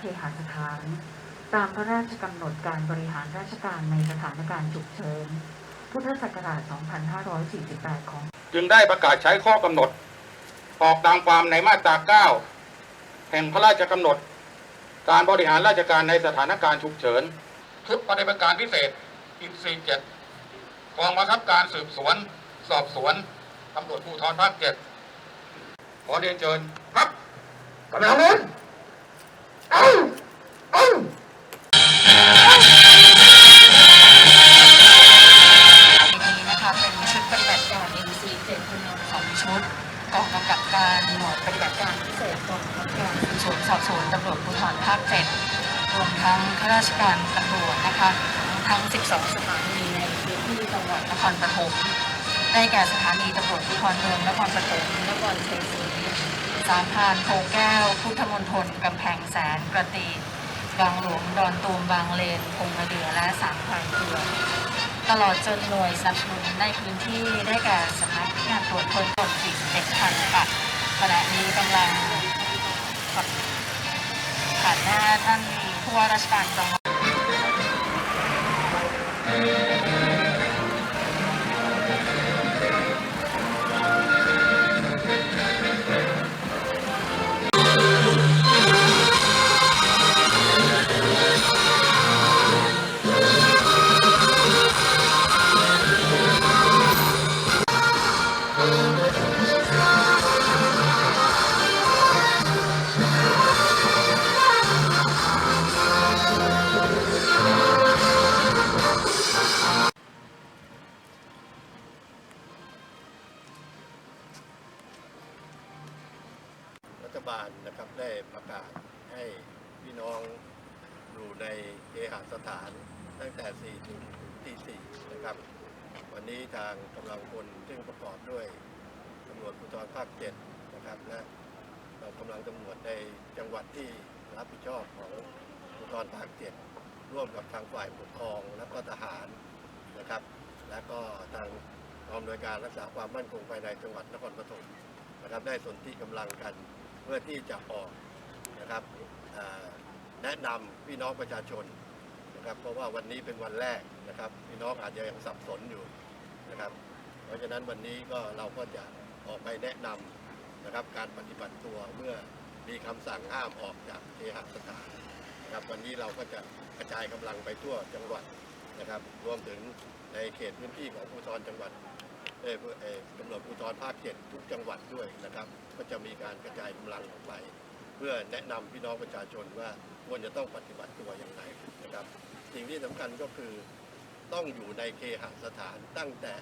เคหสถาน ตามพระราชกำหนดการบริหารราชการในสถานการณ์ฉุกเฉิน พุทธศักราช 2548 ของ จึงได้ประกาศใช้ข้อกำหนด ออกตามความในมาตรา 9 แห่งพระราชกำหนด การบริหารราชการในสถานการณ์ฉุกเฉิน ชุดปฏิบัติการพิเศษอินซีเจ็ดกองบังคับการสืบสวน สอบสวนตำรวจภูธรภาคเจ็ดขอเรียนเชิญครับกำลังเล่ำกับการหน่วยปฏิบัติการพิเศษกองการสืบสวนสอบสวนตำรวจภูธรภาค7รวมทั้งข้าราชการตำรวจนะคะทั้ง 12 สถานีในพื้นที่จังหวัดนครปฐมได้แก่สถานีตำรวจภูธรเมืองนครปฐมนครชัยศรีสามพานโพแก้ว พุทธมณฑลกำแพงแสนกระตีบางหลวงดอนตูมบางเลนพงมะเดือและสามพานเกลือ ตลอดจนหน่วยสนับสนุนในพื้นที่ได้แก่สำนักงานตรวจคนตน41คันค่ะขณะนี้กำลังผ่านหน้าท่านผู้ว่าราชการจังหวัด บาลนะครับได้ประกาศให้พี่น้องอยู่ในเคหสถานตั้งแต่ 4 ถึงตี4นะครับ วันนี้ทางกำลังพลซึ่งประกอบด้วยตำรวจภูธรภาค7นะครับและกำลังตำรวจในจังหวัดที่รับผิดชอบของภูธรภาค7ร่วมกับทางฝ่ายปกครองและก็ทหารนะครับ และก็ทางกองอำนวยการรักษาความมั่นคงภายในจังหวัดนครปฐมนะครับได้สนที่กำลังกัน เพื่อที่จะออกนะครับแนะนำพี่น้องประชาชนนะครับ เพราะว่าวันนี้เป็นวันแรกนะครับ พี่น้องอาจจะยังสับสนอยู่นะครับ เพราะฉะนั้นวันนี้ก็เราก็จะออกไปแนะนำนะครับ การปฏิบัติตัวเมื่อมีคำสั่งห้ามออกจากเคหสถานนะครับ วันนี้เราก็จะกระจายกำลังไปทั่วจังหวัดนะครับ รวมถึงในเขตพื้นที่ของภูธรจังหวัด เอ่อเอ่อตำรวจภูธรภาคเจ็ดทุกจังหวัดด้วยนะครับ ก็จะมีการกระจายกำลังออกไป เพื่อแนะนำพี่น้องประชาชนว่าควรจะต้องปฏิบัติตัวอย่างไรนะครับ สิ่งที่สำคัญก็คือต้องอยู่ในเคหสถานตั้งแต่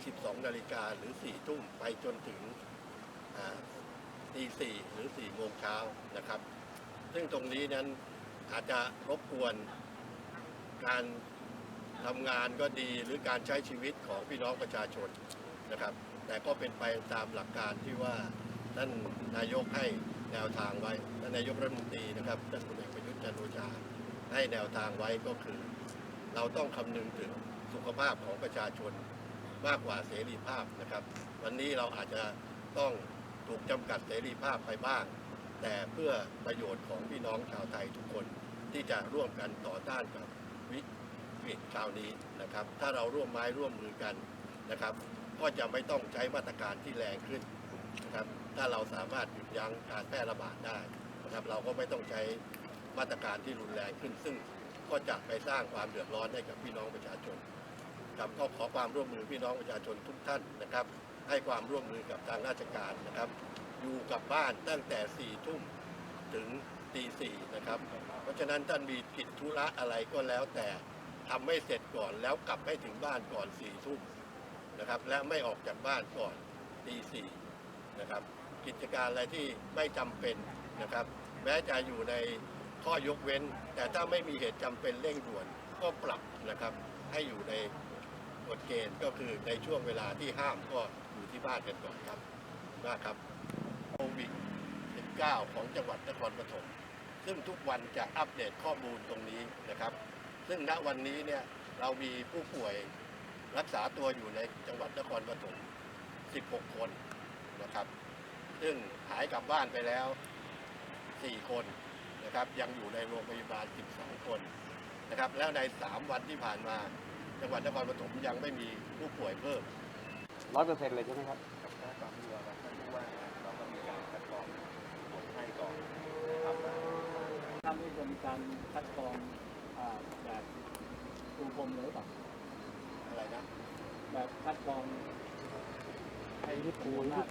22 นาฬิกาหรือ 4 ทุ่มไปจนถึงอ่าตีสี่หรือ4โมงเช้านะครับ ซึ่งตรงนี้นั้นอาจจะรบกวนการ ทำงานก็ดีหรือการใช้ชีวิตของพี่น้องประชาชนนะครับ แต่ก็เป็นไปตามหลักการที่ว่าท่านนายกให้แนวทางไว้ท่านนายกรัฐมนตรีนะครับท่านพลเอกประยุทธ์จันทร์โอชาให้แนวทางไว้ก็คือ เราต้องคำนึงถึงสุขภาพของประชาชนมากกว่าเสรีภาพนะครับ วันนี้เราอาจจะต้องถูกจำกัดเสรีภาพไปบ้าง แต่เพื่อประโยชน์ของพี่น้องชาวไทยทุกคนที่จะร่วมกันต่อต้านกับวิ วิกฤตคราวนี้นะครับ ถ้าเราร่วมไม้ร่วมมือกันนะครับ ก็จะไม่ต้องใช้มาตรการที่แรงขึ้นนะครับ ถ้าเราสามารถหยุดยั้งการแพร่ระบาดได้นะครับ เราก็ไม่ต้องใช้มาตรการที่รุนแรงขึ้น ซึ่งก็จะไปสร้างความเดือดร้อนให้กับพี่น้องประชาชนครับก็ขอความร่วมมือพี่น้องประชาชนทุกท่านนะครับ ให้ความร่วมมือกับทางราชการนะครับ อยู่กับบ้านตั้งแต่4ี่ทุ่มถึงตีสี่นะครับ เพราะฉะนั้นท่านมีกิจธุระอะไรก็แล้วแต่ ทำไม่เสร็จก่อนแล้วกลับให้ถึงบ้านก่อนสี่ทุ่มนะครับ และไม่ออกจากบ้านก่อนตีสี่นะครับ กิจการอะไรที่ไม่จำเป็นนะครับ แม้จะอยู่ในข้อยกเว้น แต่ถ้าไม่มีเหตุจำเป็นเร่งด่วนก็ปรับนะครับ ให้อยู่ในกฎเกณฑ์ก็คือในช่วงเวลาที่ห้ามก็อยู่ที่บ้านกันก่อนครับมากครับโควิด 19 ของจังหวัดนครปฐมซึ่งทุกวันจะอัปเดตข้อมูลตรงนี้นะครับ ซึ่งณวันนี้เนี่ยเรามีผู้ป่วยรักษาตัวอยู่ในจังหวัดนครปฐม 16 คนนะครับ ซึ่งหายกลับบ้านไปแล้ว 4 คนนะครับ ยังอยู่ในโรงพยาบาล 12 คนนะครับ แล้วใน 3 วันที่ผ่านมา จังหวัดนครปฐมยังไม่มีผู้ป่วยเพิ่มร้อยเปอร์เซ็นต์เลยใช่ไหมครับกับคณะกรรมการเราท่านผู้ว่าเราก็มีการคัดกรองคนไข้ก่อนนะครับถ้าไม่จะมีการคัดกรอง อ่าแบบปูพรมเลยหรือเปล่าอะไรนะแบบคัดกรองให้ที่ปู